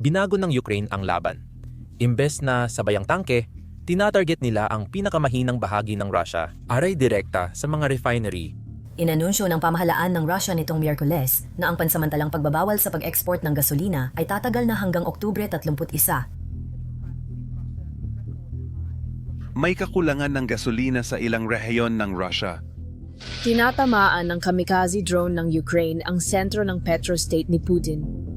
Binago ng Ukraine ang laban. Imbes na sabayang tangke, tinatarget nila ang pinakamahinang bahagi ng Russia, aray direkta sa mga refinery. Inanunsyo ng pamahalaan ng Russia nitong Miyerkules na ang pansamantalang pagbabawal sa pag-export ng gasolina ay tatagal na hanggang Oktubre 31. May kakulangan ng gasolina sa ilang rehiyon ng Russia. Tinatamaan ng kamikaze drone ng Ukraine ang sentro ng petrostate ni Putin.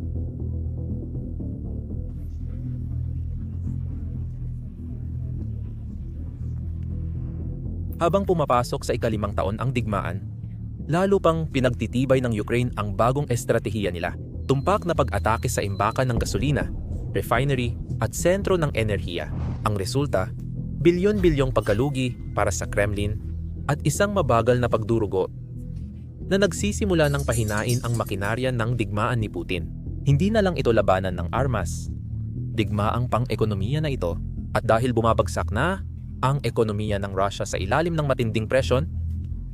Habang pumapasok sa ikalimang taon ang digmaan, lalo pang pinagtitibay ng Ukraine ang bagong estratehiya nila. Tumpak na pag-atake sa imbakan ng gasolina, refinery at sentro ng enerhiya. Ang resulta, bilyon-bilyong pagkalugi para sa Kremlin at isang mabagal na pagdurugo na nagsisimula ng pahinain ang makinarya ng digmaan ni Putin. Hindi na lang ito labanan ng armas, digmaang pang-ekonomiya na ito at dahil bumabagsak na ang ekonomiya ng Russia sa ilalim ng matinding presyon,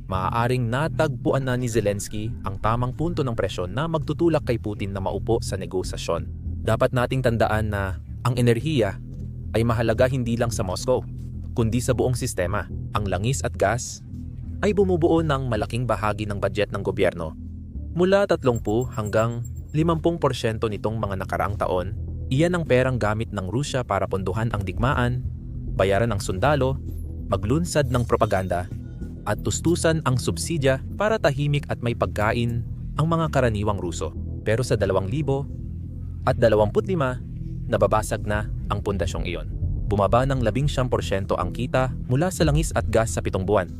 maaaring natagpuan na ni Zelensky ang tamang punto ng presyon na magtutulak kay Putin na maupo sa negosasyon. Dapat nating tandaan na ang enerhiya ay mahalaga hindi lang sa Moscow, kundi sa buong sistema. Ang langis at gas ay bumubuo ng malaking bahagi ng budget ng gobyerno. Mula 30 hanggang 50% nitong mga nakaraang taon, iyan ang perang gamit ng Rusya para pondohan ang digmaan, bayaran ang sundalo, maglunsad ng propaganda, at tustusan ang subsidya para tahimik at may pagkain ang mga karaniwang Ruso. Pero sa 2000 at 25, nababasag na ang pundasyong iyon. Bumaba ng 11% ang kita mula sa langis at gas sa pitong buwan.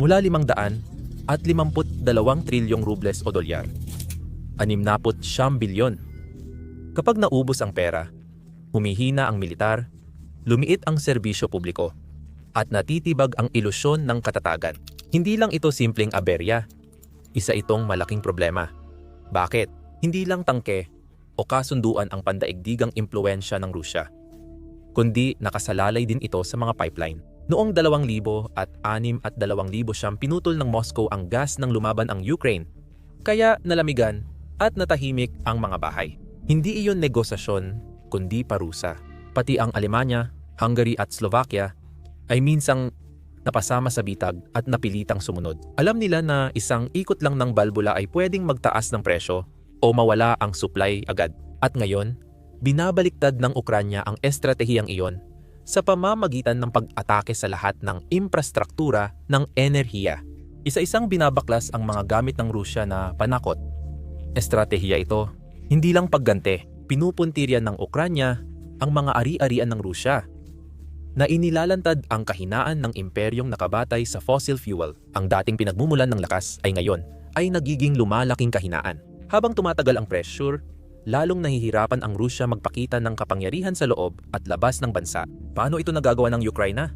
Mula 500 at 52 trilyong rubles o dolyar. 69 bilyon. Kapag naubos ang pera, humihina ang militar, lumiit ang serbisyo publiko, at natitibag ang ilusyon ng katatagan. Hindi lang ito simpleng aberya. Isa itong malaking problema. Bakit? Hindi lang tangke o kasunduan ang pandaigdigang impluensya ng Rusya, kundi nakasalalay din ito sa mga pipeline. Noong 2000 at 6 at 2000 siyang pinutol ng Moscow ang gas ng lumaban ang Ukraine, kaya nalamigan at natahimik ang mga bahay. Hindi iyon negosasyon, kundi parusa. Pati ang Alemanya, Hungary at Slovakia ay minsang napasama sa bitag at napilitang sumunod. Alam nila na isang ikot lang ng balbula ay pwedeng magtaas ng presyo o mawala ang supply agad. At ngayon, binabaliktad ng Ukranya ang estratehiyang iyon sa pamamagitan ng pag-atake sa lahat ng infrastruktura ng enerhiya. Isa-isang binabaklas ang mga gamit ng Rusya na panakot. Estratehiya ito, hindi lang paggante, pinupuntiryan ng Ukranya ang mga ari-arian ng Rusya na inilalantad ang kahinaan ng imperyong nakabatay sa fossil fuel. Ang dating pinagmumulan ng lakas ay ngayon ay nagiging lumalaking kahinaan. Habang tumatagal ang pressure, lalong nahihirapan ang Rusya magpakita ng kapangyarihan sa loob at labas ng bansa. Paano ito nagagawa ng Ukraina?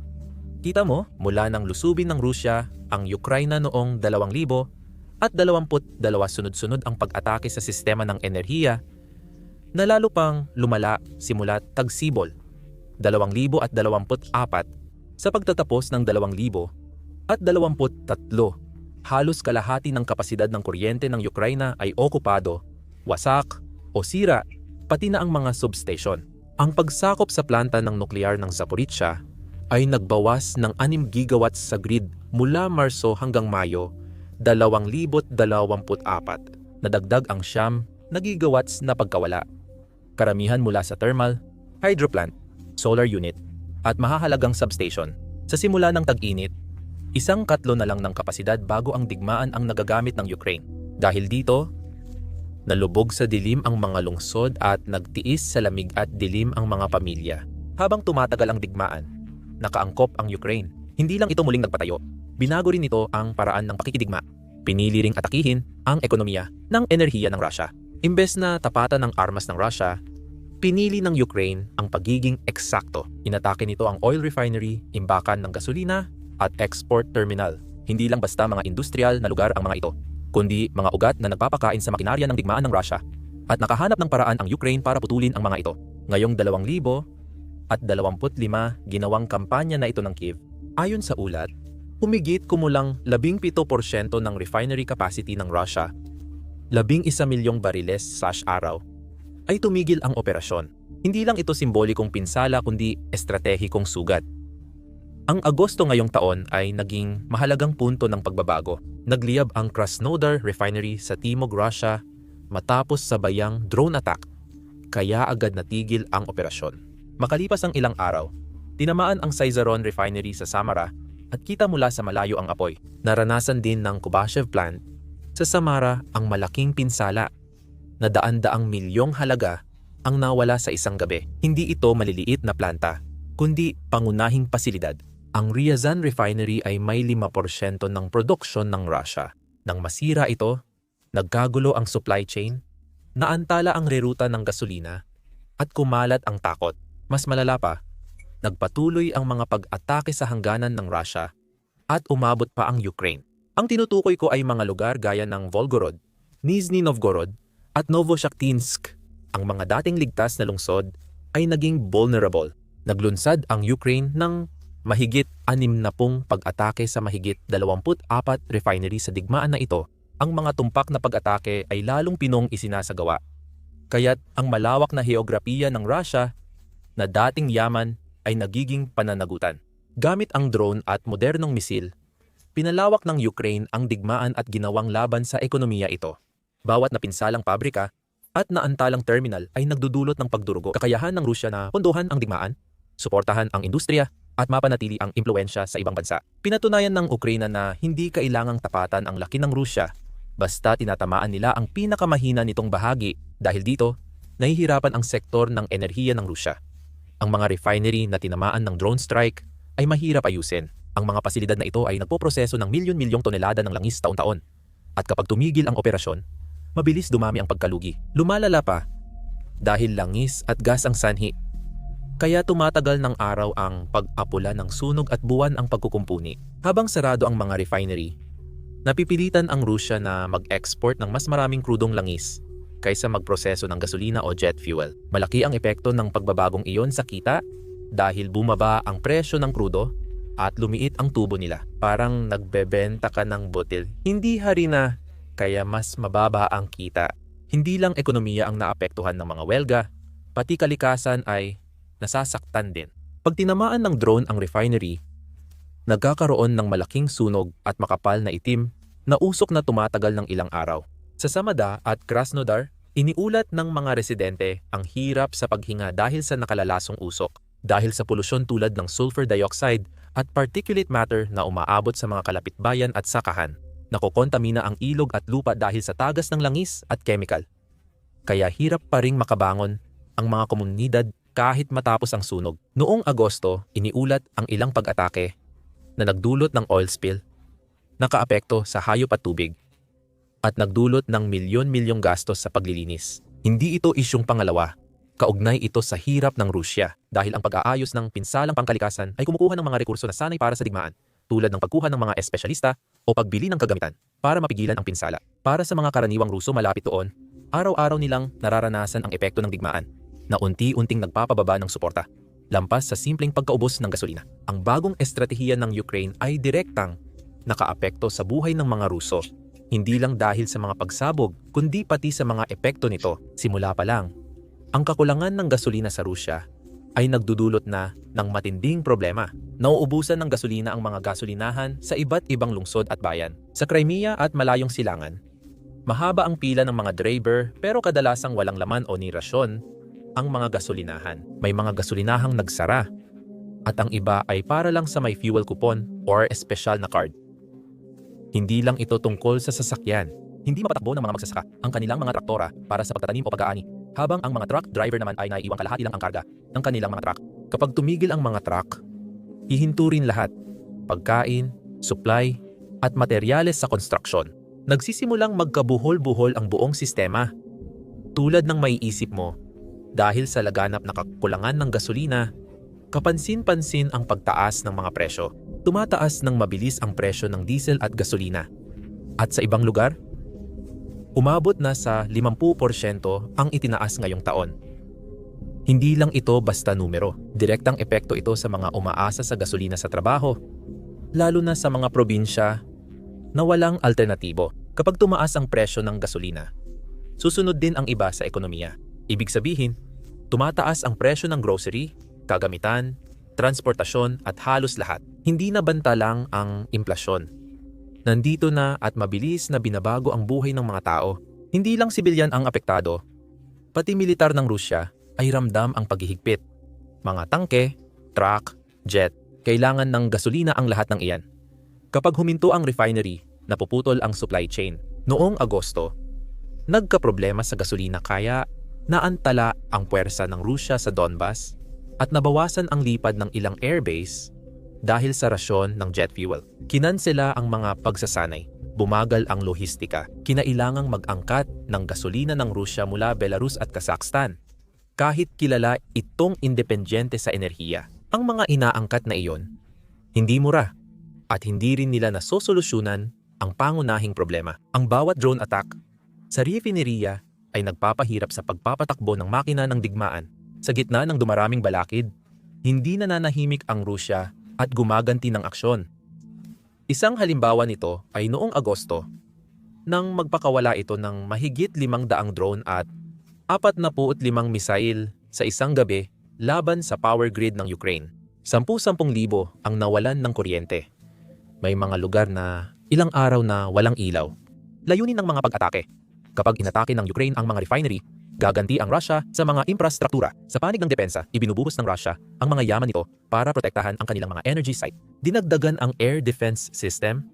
Kita mo, mula nang lusubin ng Rusya ang Ukraina noong 2000 at 22 sunod-sunod ang pag-atake sa sistema ng enerhiya, na lalo pang lumala simula tagsibol 2024 sa pagtatapos ng 2000 at 23 halos kalahati ng kapasidad ng kuryente ng Ukraina ay okupado, wasak o sira pati na ang mga substation. Ang pagsakop sa planta ng nuklear ng Zaporizhia ay nagbawas ng 6 gigawatts sa grid mula Marso hanggang Mayo 2024. Nadagdag ang siyam na gigawatts na pagkawala. Karamihan mula sa thermal, hydro plant, solar unit, at mahahalagang substation. Sa simula ng tag-init, isang katlo na lang ng kapasidad bago ang digmaan ang nagagamit ng Ukraine. Dahil dito, nalubog sa dilim ang mga lungsod at nagtiis sa lamig at dilim ang mga pamilya. Habang tumatagal ang digmaan, nakaangkop ang Ukraine. Hindi lang ito muling nagpatayo, binago rin ito ang paraan ng pakikidigma. Pinili ring atakihin ang ekonomiya ng enerhiya ng Russia. Imbes na tapatan ng armas ng Russia, pinili ng Ukraine ang pagiging eksakto. Inatake nito ang oil refinery, imbakan ng gasolina, at export terminal. Hindi lang basta mga industrial na lugar ang mga ito, kundi mga ugat na nagpapakain sa makinarya ng digmaan ng Russia. At nakahanap ng paraan ang Ukraine para putulin ang mga ito. Ngayong 2000 at 25 ginawang kampanya na ito ng Kiev, ayon sa ulat, humigit kumulang 17% ng refinery capacity ng Russia, 11 milyong bariles sa araw, ay tumigil ang operasyon. Hindi lang ito simbolikong pinsala kundi estratehikong sugat. Ang Agosto ngayong taon ay naging mahalagang punto ng pagbabago. Nagliyab ang Krasnodar Refinery sa Timog, Russia matapos sabayang drone attack. Kaya agad natigil ang operasyon. Makalipas ang ilang araw, tinamaan ang Sizaron Refinery sa Samara at kita mula sa malayo ang apoy. Naranasan din ng Kubashev plant sa Samara ang malaking pinsala na daan-daang milyong halaga ang nawala sa isang gabi. Hindi ito maliliit na planta, kundi pangunahing pasilidad. Ang Ryazan Refinery ay may 5% ng produksyon ng Russia. Nang masira ito, nagkagulo ang supply chain, naantala ang reruta ng gasolina, at kumalat ang takot. Mas malala pa, nagpatuloy ang mga pag-atake sa hangganan ng Russia at umabot pa ang Ukraine. Ang tinutukoy ko ay mga lugar gaya ng Volgorod, Nizhny Novgorod at Novoshakhtinsk. Ang mga dating ligtas na lungsod ay naging vulnerable. Naglunsad ang Ukraine ng mahigit 60 pag-atake sa mahigit 24 refinery sa digmaan na ito. Ang mga tumpak na pag-atake ay lalong pinong isinasagawa. Kaya't ang malawak na heograpiya ng Russia na dating yaman ay nagiging pananagutan. Gamit ang drone at modernong misil, pinalawak ng Ukraine ang digmaan at ginawang laban sa ekonomiya ito. Bawat napinsalang pabrika at naantalang terminal ay nagdudulot ng pagdurugo. Kakayahan ng Rusya na pondohan ang digmaan, suportahan ang industriya, at mapanatili ang impluensya sa ibang bansa. Pinatunayan ng Ukraine na hindi kailangang tapatan ang laki ng Rusya basta tinatamaan nila ang pinakamahina nitong bahagi dahil dito, nahihirapan ang sektor ng enerhiya ng Rusya. Ang mga refinery na tinamaan ng drone strike ay mahirap ayusin. Ang mga pasilidad na ito ay nagpoproseso ng milyon-milyong tonelada ng langis taon-taon. At kapag tumigil ang operasyon, mabilis dumami ang pagkalugi. Lumalala pa dahil langis at gas ang sanhi. Kaya tumatagal ng araw ang pag-apula ng sunog at buwan ang pagkukumpuni. Habang sarado ang mga refinery, napipilitan ang Rusya na mag-export ng mas maraming krudong langis kaysa magproseso ng gasolina o jet fuel. Malaki ang epekto ng pagbabagong iyon sa kita dahil bumaba ang presyo ng krudo at lumiit ang tubo nila. Parang nagbebenta ka ng botil. Hindi harina, kaya mas mababa ang kita. Hindi lang ekonomiya ang naapektuhan ng mga welga, pati kalikasan ay nasasaktan din. Pag tinamaan ng drone ang refinery, nagkakaroon ng malaking sunog at makapal na itim na usok na tumatagal ng ilang araw. Sa Samada at Krasnodar, iniulat ng mga residente ang hirap sa paghinga dahil sa nakalalasong usok, dahil sa polusyon tulad ng sulfur dioxide at particulate matter na umaabot sa mga kalapitbayan at sakahan. Nakokontamina ang ilog at lupa dahil sa tagas ng langis at chemical. Kaya hirap pa ring makabangon ang mga komunidad kahit matapos ang sunog. Noong Agosto, iniulat ang ilang pag-atake na nagdulot ng oil spill, nakaapekto sa hayop at tubig, at nagdulot ng milyon-milyong gastos sa paglilinis. Hindi ito isyong pangalawa. Kaugnay ito sa hirap ng Rusya dahil ang pag-aayos ng pinsalang pangkalikasan ay kumukuha ng mga rekurso na sanay para sa digmaan tulad ng pagkuha ng mga espesyalista o pagbili ng kagamitan para mapigilan ang pinsala. Para sa mga karaniwang Ruso malapit doon, araw-araw nilang nararanasan ang epekto ng digmaan na unti-unting nagpapababa ng suporta lampas sa simpleng pagkaubos ng gasolina. Ang bagong estratehiya ng Ukraine ay direktang nakaapekto sa buhay ng mga Ruso. Hindi lang dahil sa mga pagsabog, kundi pati sa mga epekto nito. Simula pa lang, ang kakulangan ng gasolina sa Rusya ay nagdudulot na ng matinding problema. Nauubusan ng gasolina ang mga gasolinahan sa iba't ibang lungsod at bayan. Sa Crimea at malayong silangan, mahaba ang pila ng mga driver pero kadalasang walang laman o ni rasyon ang mga gasolinahan. May mga gasolinahang nagsara at ang iba ay para lang sa may fuel coupon or espesyal na card. Hindi lang ito tungkol sa sasakyan. Hindi mapatakbo ng mga magsasaka ang kanilang mga traktora para sa pagtatanim o pag-aani, habang ang mga truck driver naman ay naiiwang kalahati lang ang karga ng kanilang mga truck. Kapag tumigil ang mga truck, hihinto rin lahat. Pagkain, supply, at materyales sa construction. Nagsisimulang magkabuhol-buhol ang buong sistema. Tulad ng maiisip mo, dahil sa laganap na kakulangan ng gasolina, kapansin-pansin ang pagtaas ng mga presyo. Tumataas ng mabilis ang presyo ng diesel at gasolina. At sa ibang lugar, umabot na sa 50% ang itinaas ngayong taon. Hindi lang ito basta numero. Direktang epekto ito sa mga umaasa sa gasolina sa trabaho, lalo na sa mga probinsya na walang alternatibo. Kapag tumaas ang presyo ng gasolina, susunod din ang iba sa ekonomiya. Ibig sabihin, tumataas ang presyo ng grocery, kagamitan, transportasyon at halos lahat. Hindi na banta lang ang implasyon. Nandito na at mabilis na binabago ang buhay ng mga tao. Hindi lang sibilyan ang apektado, pati militar ng Rusya ay ramdam ang paghihigpit. Mga tangke, truck, jet, kailangan ng gasolina ang lahat ng iyan. Kapag huminto ang refinery, napuputol ang supply chain. Noong Agosto, nagkaproblema sa gasolina kaya naantala ang puwersa ng Rusya sa Donbas at nabawasan ang lipad ng ilang airbase dahil sa rasyon ng jet fuel. Kinansela ang mga pagsasanay. Bumagal ang lohistika. Kinailangang mag-angkat ng gasolina ng Rusya mula Belarus at Kazakhstan. Kahit kilala itong independyente sa enerhiya, ang mga inaangkat na iyon, hindi mura at hindi rin nila nasosolusyonan ang pangunahing problema. Ang bawat drone attack sa refineria ay nagpapahirap sa pagpapatakbo ng makina ng digmaan. Sa gitna ng dumaraming balakid, hindi nananahimik ang Rusya at gumaganti ng aksyon. Isang halimbawa nito ay noong Agosto, nang magpakawala ito ng mahigit limang daang drone at 45 misail sa isang gabi laban sa power grid ng Ukraine. 10-10,000 ang nawalan ng kuryente. May mga lugar na ilang araw na walang ilaw. Layunin ng mga pag-atake. Kapag inatake ng Ukraine ang mga refinery, gaganti ang Russia sa mga infrastruktura. Sa panig ng depensa, ibinubuhos ng Russia ang mga yaman nito para protektahan ang kanilang mga energy site. Dinagdagan ang air defense system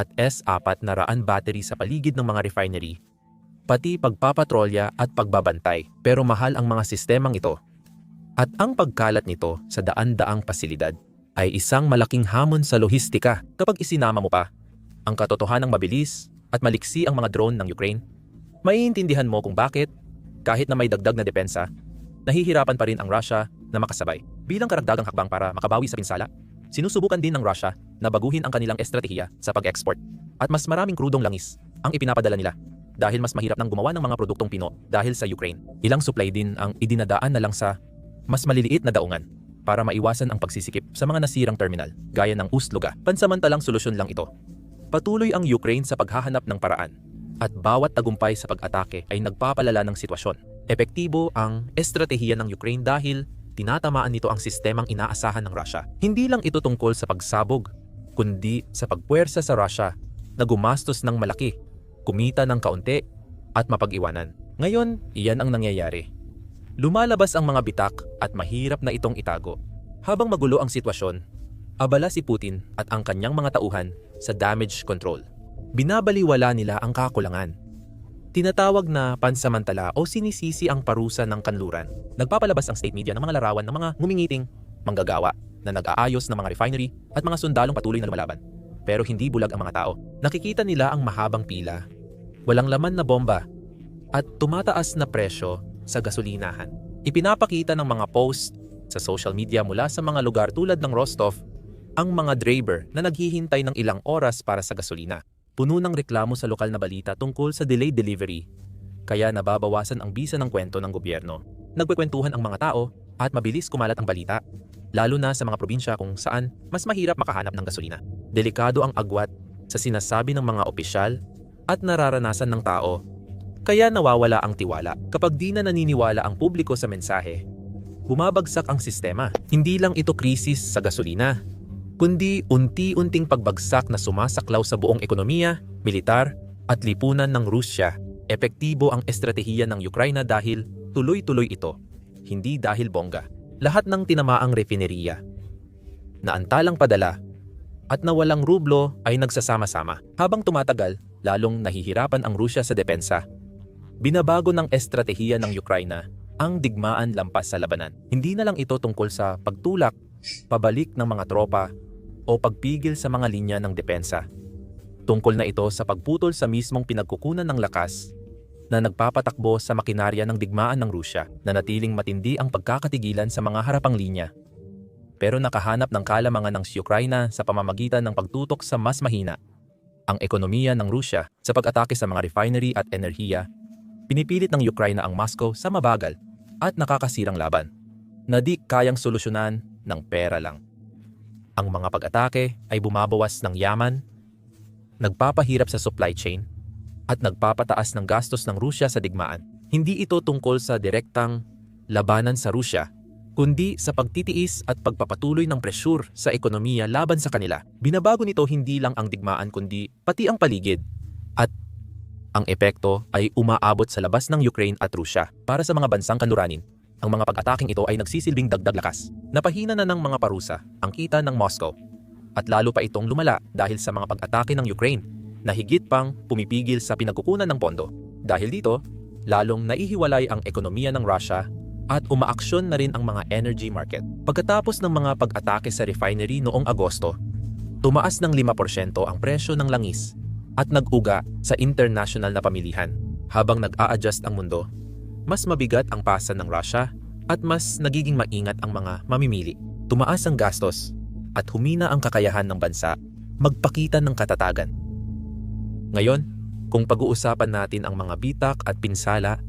at S-4 na raan battery sa paligid ng mga refinery, pati pagpapatrolya at pagbabantay. Pero mahal ang mga sistemang ito. At ang pagkalat nito sa daan-daang pasilidad ay isang malaking hamon sa lohistika kapag isinama mo pa ang katotohanang mabilis at maliksi ang mga drone ng Ukraine. Maiintindihan mo kung bakit, kahit na may dagdag na depensa, nahihirapan pa rin ang Russia na makasabay. Bilang karagdagang hakbang para makabawi sa pinsala, sinusubukan din ng Russia na baguhin ang kanilang estratehiya sa pag-export. At mas maraming krudong langis ang ipinapadala nila dahil mas mahirap nang gumawa ng mga produktong Pino dahil sa Ukraine. Ilang supply din ang idinadaan na lang sa mas maliliit na daungan para maiwasan ang pagsisikip sa mga nasirang terminal gaya ng Ustluga. Pansamantalang solusyon lang ito. Patuloy ang Ukraine sa paghahanap ng paraan at bawat tagumpay sa pag-atake ay nagpapalala ng sitwasyon. Epektibo ang estratehiya ng Ukraine dahil tinatamaan nito ang sistemang inaasahan ng Russia. Hindi lang ito tungkol sa pagsabog, kundi sa pagpuwersa sa Russia na gumastos ng malaki, kumita ng kaunti, at mapag-iwanan. Ngayon, iyan ang nangyayari. Lumalabas ang mga bitak at mahirap na itong itago. Habang magulo ang sitwasyon, abala si Putin at ang kanyang mga tauhan sa damage control. Binabaliwala nila ang kakulangan. Tinatawag na pansamantala o sinisisi ang parusa ng kanluran. Nagpapalabas ang state media ng mga larawan ng mga ngumingiting manggagawa na nag-aayos ng mga refinery at mga sundalong patuloy na lumalaban. Pero hindi bulag ang mga tao. Nakikita nila ang mahabang pila, walang laman na bomba, at tumataas na presyo sa gasolinahan. Ipinapakita ng mga post sa social media mula sa mga lugar tulad ng Rostov ang mga driver na naghihintay ng ilang oras para sa gasolina. Puno ng reklamo sa lokal na balita tungkol sa delayed delivery, kaya nababawasan ang bisa ng kwento ng gobyerno. Nagkwekwentuhan ang mga tao at mabilis kumalat ang balita, lalo na sa mga probinsya kung saan mas mahirap makahanap ng gasolina. Delikado ang agwat sa sinasabi ng mga opisyal at nararanasan ng tao, kaya nawawala ang tiwala. Kapag di na naniniwala ang publiko sa mensahe, bumabagsak ang sistema. Hindi lang ito krisis sa gasolina, kundi unti-unting pagbagsak na sumasaklaw sa buong ekonomiya, militar, at lipunan ng Rusya. Epektibo ang estratehiya ng Ukraine dahil tuloy-tuloy ito, hindi dahil bongga. Lahat ng tinamaang refineria, naantalang padala, at nawalang rublo ay nagsasama-sama. Habang tumatagal, lalong nahihirapan ang Rusya sa depensa. Binabago ng estratehiya ng Ukraine ang digmaan lampas sa labanan. Hindi na lang ito tungkol sa pagtulak, pabalik ng mga tropa o pagpigil sa mga linya ng depensa. Tungkol na ito sa pagputol sa mismong pinagkukunan ng lakas na nagpapatakbo sa makinarya ng digmaan ng Rusya na natiling matindi ang pagkakatigilan sa mga harapang linya. Pero nakahanap ng kalamangan ng Ukraine sa pamamagitan ng pagtutok sa mas mahina. Ang ekonomiya ng Rusya sa pag-atake sa mga refinery at enerhiya, pinipilit ng Ukraine ang Moscow sa mabagal at nakakasirang laban na di kayang solusyonan ng pera lang. Ang mga pag-atake ay bumabawas ng yaman, nagpapahirap sa supply chain, at nagpapataas ng gastos ng Rusya sa digmaan. Hindi ito tungkol sa direktang labanan sa Rusya, kundi sa pagtitiis at pagpapatuloy ng presyur sa ekonomiya laban sa kanila. Binabago nito hindi lang ang digmaan kundi pati ang paligid. At ang epekto ay umaabot sa labas ng Ukraine at Rusya. Para sa mga bansang kanluranin, ang mga pag-ataking ito ay nagsisilbing dagdag lakas. Napahina na ng mga parusa ang kita ng Moscow. At lalo pa itong lumala dahil sa mga pag-atake ng Ukraine na higit pang pumipigil sa pinagkukunan ng pondo. Dahil dito, lalong naihiwalay ang ekonomiya ng Russia at umaaksyon na rin ang mga energy market. Pagkatapos ng mga pag-atake sa refinery noong Agosto, tumaas ng 5% ang presyo ng langis at nag-uga sa international na pamilihan. Habang nag-a-adjust ang mundo, mas mabigat ang pasa ng Russia at mas nagiging maingat ang mga mamimili. Tumaas ang gastos at humina ang kakayahan ng bansa magpakita ng katatagan. Ngayon, kung pag-uusapan natin ang mga bitak at pinsala,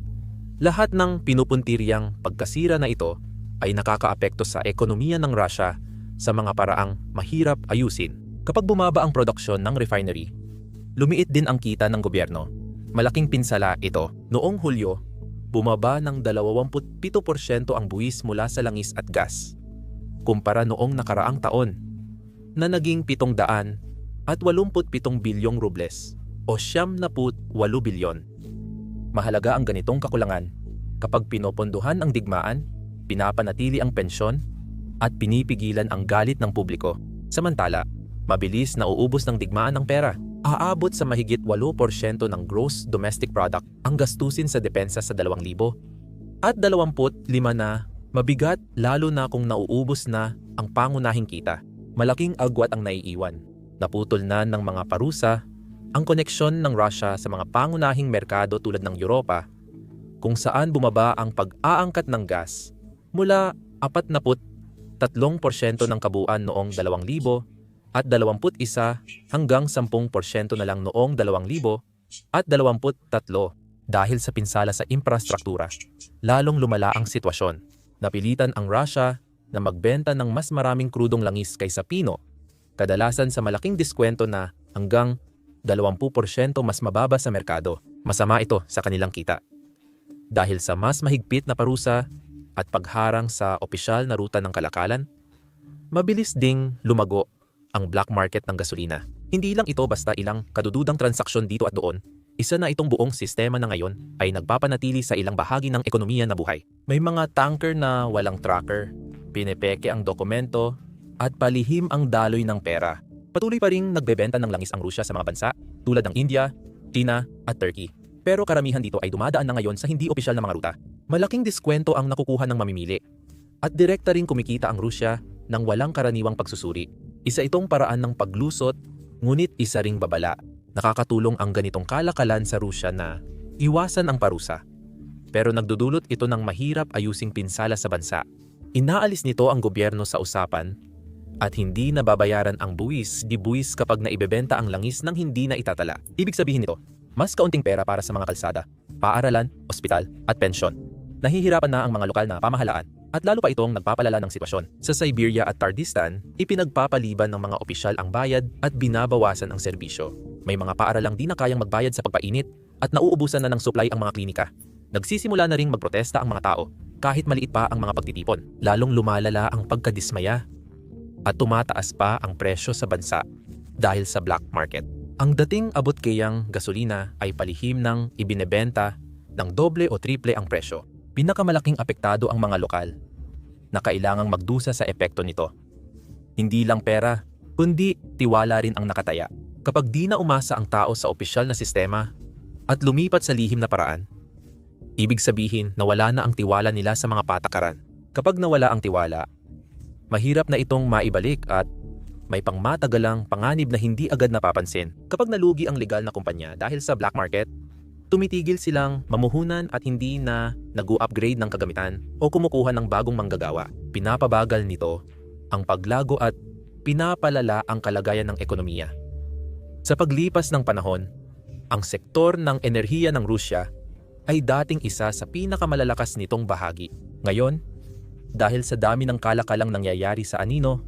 lahat ng pinupuntiryang pagkasira na ito ay nakakaapekto sa ekonomiya ng Russia sa mga paraang mahirap ayusin. Kapag bumaba ang produksyon ng refinery, lumiit din ang kita ng gobyerno. Malaking pinsala ito. Noong Hulyo, bumaba ng 27% ang buwis mula sa langis at gas, kumpara noong nakaraang taon, na naging 700 at 87 bilyong rubles o siyam na put 8 bilyon. Mahalaga ang ganitong kakulangan kapag pinopondohan ang digmaan, pinapanatili ang pensyon, at pinipigilan ang galit ng publiko. Samantala, mabilis na uubos ng digmaan ng pera. Aabot sa mahigit 8% ng gross domestic product ang gastusin sa depensa sa 2,000 at 25 na mabigat lalo na kung nauubos na ang pangunahing kita. Malaking agwat ang naiiwan. Naputol na ng mga parusa ang koneksyon ng Russia sa mga pangunahing merkado tulad ng Europa kung saan bumaba ang pag-aangkat ng gas mula 43% ng kabuuan noong 2000 at 21 hanggang 10% na lang noong 2000 at 23 dahil sa pinsala sa infrastruktura. Lalong lumala ang sitwasyon. Napilitan ang Russia na magbenta ng mas maraming krudong langis kaysa pino, kadalasan sa malaking diskwento na hanggang 20% mas mababa sa merkado. Masama ito sa kanilang kita. Dahil sa mas mahigpit na parusa at pagharang sa opisyal na ruta ng kalakalan, mabilis ding lumago ang black market ng gasolina. Hindi lang ito basta ilang kadududang transaksyon dito at doon, isa na itong buong sistema na ngayon ay nagpapanatili sa ilang bahagi ng ekonomiya na buhay. May mga tanker na walang tracker, pinepeke ang dokumento, at palihim ang daloy ng pera. Patuloy pa ring nagbebenta ng langis ang Rusya sa mga bansa tulad ng India, China at Turkey. Pero karamihan dito ay dumadaan na ngayon sa hindi opisyal na mga ruta. Malaking diskwento ang nakukuha ng mamimili. At direkta ring kumikita ang Rusya ng walang karaniwang pagsusuri. Isa itong paraan ng paglusot, ngunit isa ring babala. Nakakatulong ang ganitong kalakalan sa Rusya na iwasan ang parusa. Pero nagdudulot ito ng mahirap ayusing pinsala sa bansa. Inaalis nito ang gobyerno sa usapan at hindi nababayaran ang buwis di buwis kapag naibebenta ang langis ng hindi na itatala. Ibig sabihin nito, mas kaunting pera para sa mga kalsada, paaralan, ospital at pensyon. Nahihirapan na ang mga lokal na pamahalaan at lalo pa itong nagpapalala ng sitwasyon. Sa Siberia at Tardistan, ipinagpapaliban ng mga opisyal ang bayad at binabawasan ang serbisyo. May mga paaralang di na kayang magbayad sa pagpainit at nauubusan na ng supply ang mga klinika. Nagsisimula na ring magprotesta ang mga tao kahit maliit pa ang mga pagtitipon. Lalong lumalala ang pagkadismaya at tumataas pa ang presyo sa bansa dahil sa black market. Ang dating abot kayang gasolina ay palihim ng ibinebenta ng doble o triple ang presyo. Pinakamalaking apektado ang mga lokal na kailangang magdusa sa epekto nito. Hindi lang pera, kundi tiwala rin ang nakataya. Kapag di na umasa ang tao sa opisyal na sistema at lumipat sa lihim na paraan, ibig sabihin na wala na ang tiwala nila sa mga patakaran. Kapag nawala ang tiwala, mahirap na itong maibalik at may pangmatagalang panganib na hindi agad napapansin. Kapag nalugi ang legal na kumpanya dahil sa black market, tumitigil silang mamuhunan at hindi na nag-upgrade ng kagamitan o kumukuha ng bagong manggagawa. Pinapabagal nito ang paglago at pinapalala ang kalagayan ng ekonomiya. Sa paglipas ng panahon, ang sektor ng enerhiya ng Rusya ay dating isa sa pinakamalalakas nitong bahagi. Ngayon, dahil sa dami ng kalakalang nangyayari sa anino,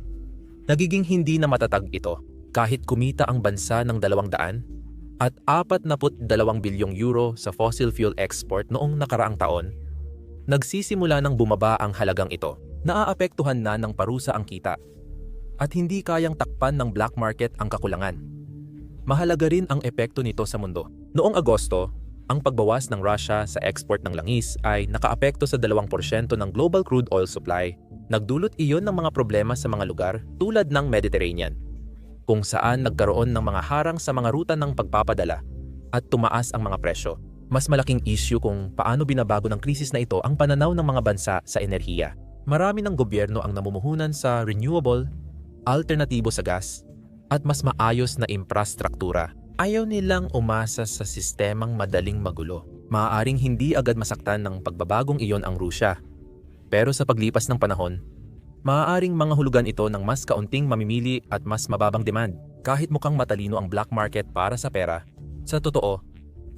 nagiging hindi na matatag ito. Kahit kumita ang bansa ng 200 at 42 bilyong euro sa fossil fuel export noong nakaraang taon, nagsisimula ng bumaba ang halagang ito. Naaapektuhan na ng parusa ang kita at hindi kayang takpan ng black market ang kakulangan. Mahalaga rin ang epekto nito sa mundo. Noong Agosto, ang pagbawas ng Russia sa export ng langis ay nakaapekto sa 2% ng global crude oil supply. Nagdulot iyon ng mga problema sa mga lugar tulad ng Mediterranean, kung saan nagkaroon ng mga harang sa mga ruta ng pagpapadala at tumaas ang mga presyo. Mas malaking issue kung paano binabago ng krisis na ito ang pananaw ng mga bansa sa enerhiya. Marami ng gobyerno ang namumuhunan sa renewable, alternatibo sa gas, at mas maayos na infrastruktura. Ayaw nilang umasa sa sistemang madaling magulo. Maaaring hindi agad masaktan ng pagbabagong iyon ang Rusya. Pero sa paglipas ng panahon, maaaring mga hulugan ito ng mas kaunting mamimili at mas mababang demand. Kahit mukhang matalino ang black market para sa pera, sa totoo,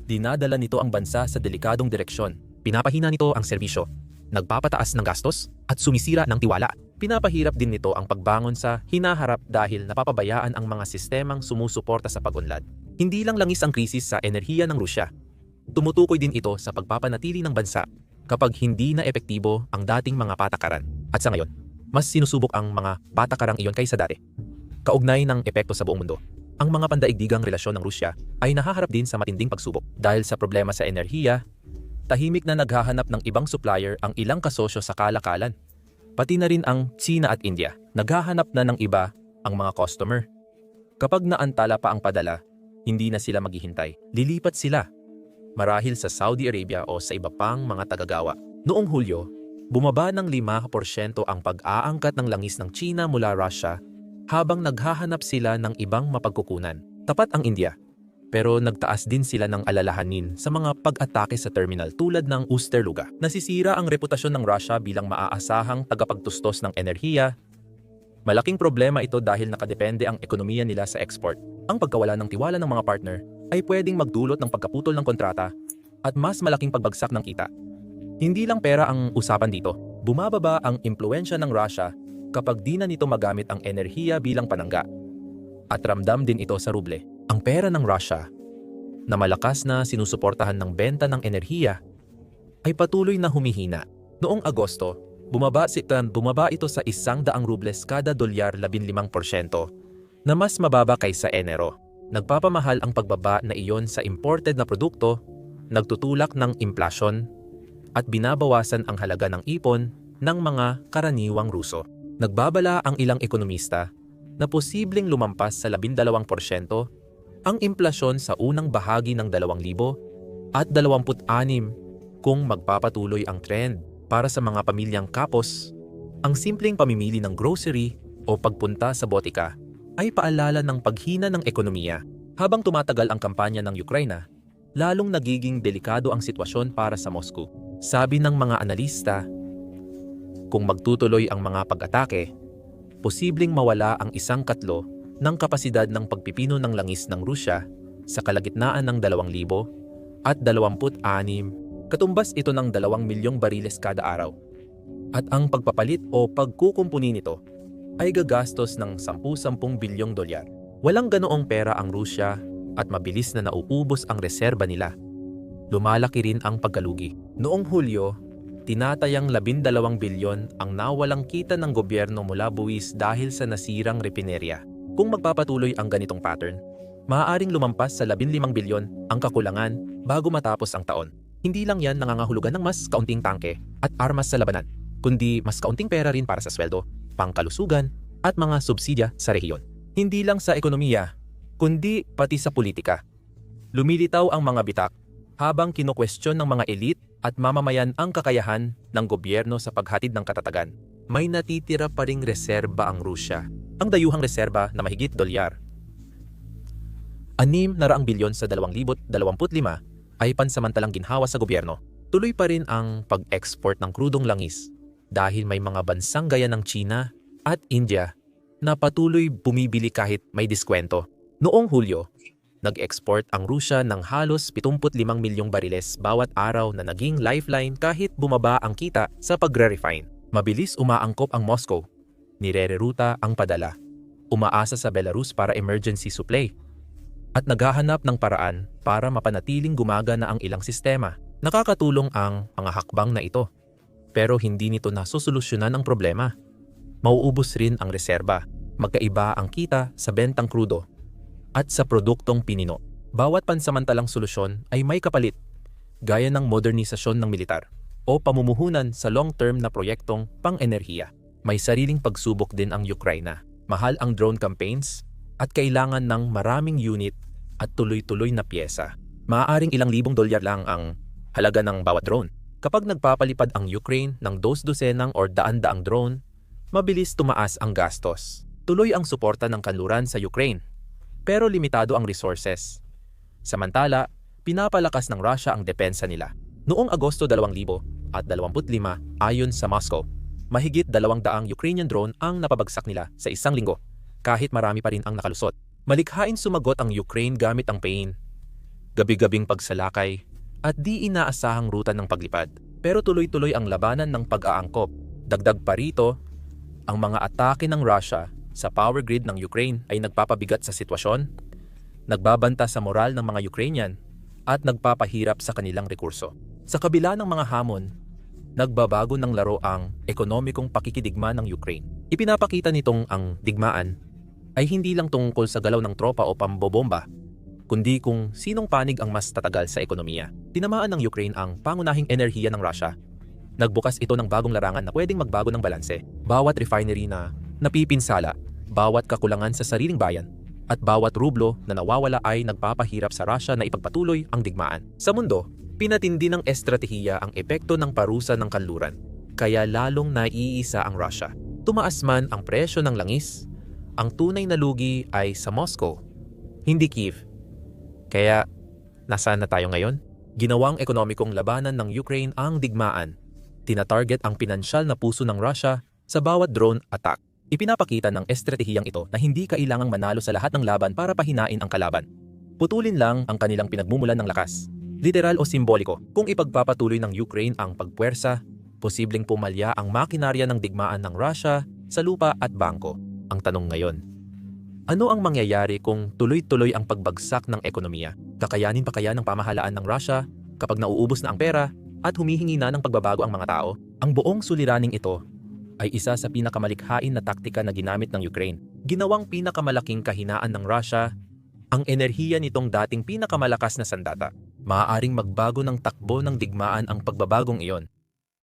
dinadala nito ang bansa sa delikadong direksyon. Pinapahina nito ang serbisyo, nagpapataas ng gastos, at sumisira ng tiwala. Pinapahirap din nito ang pagbangon sa hinaharap dahil napapabayaan ang mga sistemang sumusuporta sa pag-unlad. Hindi lang langis ang krisis sa enerhiya ng Rusya. Tumutukoy din ito sa pagpapanatili ng bansa kapag hindi na epektibo ang dating mga patakaran. At sa ngayon, mas sinusubok ang mga patakarang iyon kaysa dati. Kaugnay ng epekto sa buong mundo. Ang mga pandaigdigang relasyon ng Rusya ay nahaharap din sa matinding pagsubok dahil sa problema sa enerhiya, tahimik na naghahanap ng ibang supplier ang ilang kasosyo sa kalakalan. Pati na rin ang China at India, naghahanap na ng iba ang mga customer. Kapag naantala pa ang padala, hindi na sila maghihintay. Lilipat sila. Marahil sa Saudi Arabia o sa iba pang mga tagagawa. Noong Hulyo, bumaba ng 5% ang pag-aangkat ng langis ng China mula Russia habang naghahanap sila ng ibang mapagkukunan. Tapat ang India, pero nagtaas din sila ng alalahanin sa mga pag-atake sa terminal tulad ng Usterluga. Nasisira ang reputasyon ng Russia bilang maaasahang tagapagtustos ng enerhiya. Malaking problema ito dahil nakadepende ang ekonomiya nila sa export. Ang pagkawala ng tiwala ng mga partner ay pwedeng magdulot ng pagkaputol ng kontrata at mas malaking pagbagsak ng kita. Hindi lang pera ang usapan dito. Bumababa ang impluensya ng Russia kapag di na nito magamit ang enerhiya bilang panangga. At ramdam din ito sa ruble. Ang pera ng Russia, na malakas na sinusuportahan ng benta ng enerhiya, ay patuloy na humihina. Noong Agosto, bumaba, si, bumaba ito sa isang daang rubles kada dolyar 15%, na mas mababa kaysa Enero. Nagpapamahal ang pagbaba na iyon sa imported na produkto, nagtutulak ng implasyon, at binabawasan ang halaga ng ipon ng mga karaniwang Ruso. Nagbabala ang ilang ekonomista na posibleng lumampas sa 12% ang implasyon sa unang bahagi ng 2000 at 26 kung magpapatuloy ang trend para sa mga pamilyang kapos. Ang simpleng pamimili ng grocery o pagpunta sa botika ay paalala ng paghina ng ekonomiya. Habang tumatagal ang kampanya ng Ukraina, lalong nagiging delikado ang sitwasyon para sa Moscow. Sabi ng mga analista, kung magtutuloy ang mga pag-atake, posibleng mawala ang isang katlo ng kapasidad ng pagpipino ng langis ng Rusya sa kalagitnaan ng 2,000 at 26, katumbas ito ng 2 milyong bariles kada araw. At ang pagpapalit o pagkukumpuni nito ay gagastos ng 10-10 bilyong dolyar. Walang ganoong pera ang Rusya at mabilis na nauubos ang reserba nila. Lumalaki rin ang pagkalugi. Noong Hulyo, tinatayang 12 bilyon ang nawalang kita ng gobyerno mula buwis dahil sa nasirang repinerya. Kung magpapatuloy ang ganitong pattern, maaaring lumampas sa 15 bilyon ang kakulangan bago matapos ang taon. Hindi lang yan nangangahulugan ng mas kaunting tangke at armas sa labanan, kundi mas kaunting pera rin para sa sweldo, pangkalusugan, at mga subsidya sa rehiyon. Hindi lang sa ekonomiya, kundi pati sa politika. Lumilitaw ang mga bitak habang kinukwestiyon ng mga elite at mamamayan ang kakayahan ng gobyerno sa paghatid ng katatagan. May natitira pa ring reserba ang Rusya ang dayuhang reserba na mahigit dolyar. Anim na raang bilyon sa 2025 ay pansamantalang ginhawa sa gobyerno. Tuloy pa rin ang pag-export ng krudong langis dahil may mga bansang gaya ng China at India na patuloy bumibili kahit may diskwento. Noong Hulyo, nag-export ang Rusya ng halos 75 milyong bariles bawat araw na naging lifeline kahit bumaba ang kita sa pagre-refine. Mabilis umaangkop ang Moscow nirereruta ang padala. Umaasa sa Belarus para emergency supply. at naghahanap ng paraan para mapanatiling gumagana ang ilang sistema. Nakakatulong ang mga hakbang na ito. Pero hindi nito nasusolusyonan ang problema. Mauubos rin ang reserba. Magkaiba ang kita sa bentang krudo at sa produktong pinino. Bawat pansamantalang solusyon ay may kapalit, gaya ng modernisasyon ng militar o pamumuhunan sa long-term na proyektong pang-enerhiya. May sariling pagsubok din ang Ukraina. Mahal ang drone campaigns at kailangan ng maraming unit at tuloy-tuloy na pyesa. Maaaring ilang libong dolyar lang ang halaga ng bawat drone. Kapag nagpapalipad ang Ukraine ng dos-dosenang or daan-daang drone, mabilis tumaas ang gastos. Tuloy ang suporta ng kanluran sa Ukraine, pero limitado ang resources. Samantala, pinapalakas ng Russia ang depensa nila. Noong Agosto 2025, ayon sa Moscow, mahigit 200 Ukrainian drone ang napabagsak nila sa isang linggo, kahit marami pa rin ang nakalusot. Malikhain sumagot ang Ukraine gamit ang pain, gabi-gabing pagsalakay, at di inaasahang ruta ng paglipad. Pero tuloy-tuloy ang labanan ng pag-aangkop. Dagdag pa rito, ang mga atake ng Russia sa power grid ng Ukraine ay nagpapabigat sa sitwasyon, nagbabanta sa moral ng mga Ukrainian, at nagpapahirap sa kanilang rekurso. Sa kabila ng mga hamon, nagbabago ng laro ang ekonomikong pakikidigma ng Ukraine. Ipinapakita nitong ang digmaan ay hindi lang tungkol sa galaw ng tropa o pambobomba, kundi kung sinong panig ang mas tatagal sa ekonomiya. Tinamaan ng Ukraine ang pangunahing enerhiya ng Russia. Nagbukas ito ng bagong larangan na pwedeng magbago ng balanse. Bawat refinery na napipinsala, bawat kakulangan sa sariling bayan, at bawat rublo na nawawala ay nagpapahirap sa Russia na ipagpatuloy ang digmaan. Sa mundo, pinatindi ng estratehiya ang epekto ng parusa ng kanluran, kaya lalong naiisa ang Russia. Tumaas man ang presyo ng langis, ang tunay na lugi ay sa Moscow, hindi Kiev. Kaya, nasaan na tayo ngayon? Ginawang ekonomikong labanan ng Ukraine ang digmaan. Tinatarget ang pinansyal na puso ng Russia sa bawat drone attack. Ipinapakita ng estratehiyang ito na hindi kailangang manalo sa lahat ng laban para pahinain ang kalaban. Putulin lang ang kanilang pinagmumulan ng lakas. Literal o simboliko, kung ipagpapatuloy ng Ukraine ang pagpuwersa, posibleng pumalya ang makinarya ng digmaan ng Russia sa lupa at bangko. Ang tanong ngayon, ano ang mangyayari kung tuloy-tuloy ang pagbagsak ng ekonomiya? Kakayanin pa kaya ng pamahalaan ng Russia kapag nauubos na ang pera at humihingi na ng pagbabago ang mga tao? Ang buong suliraning ito ay isa sa pinakamalikhain na taktika na ginamit ng Ukraine. Ginawang pinakamalaking kahinaan ng Russia ang enerhiya nitong dating pinakamalakas na sandata. Maaaring magbago ng takbo ng digmaan ang pagbabagong iyon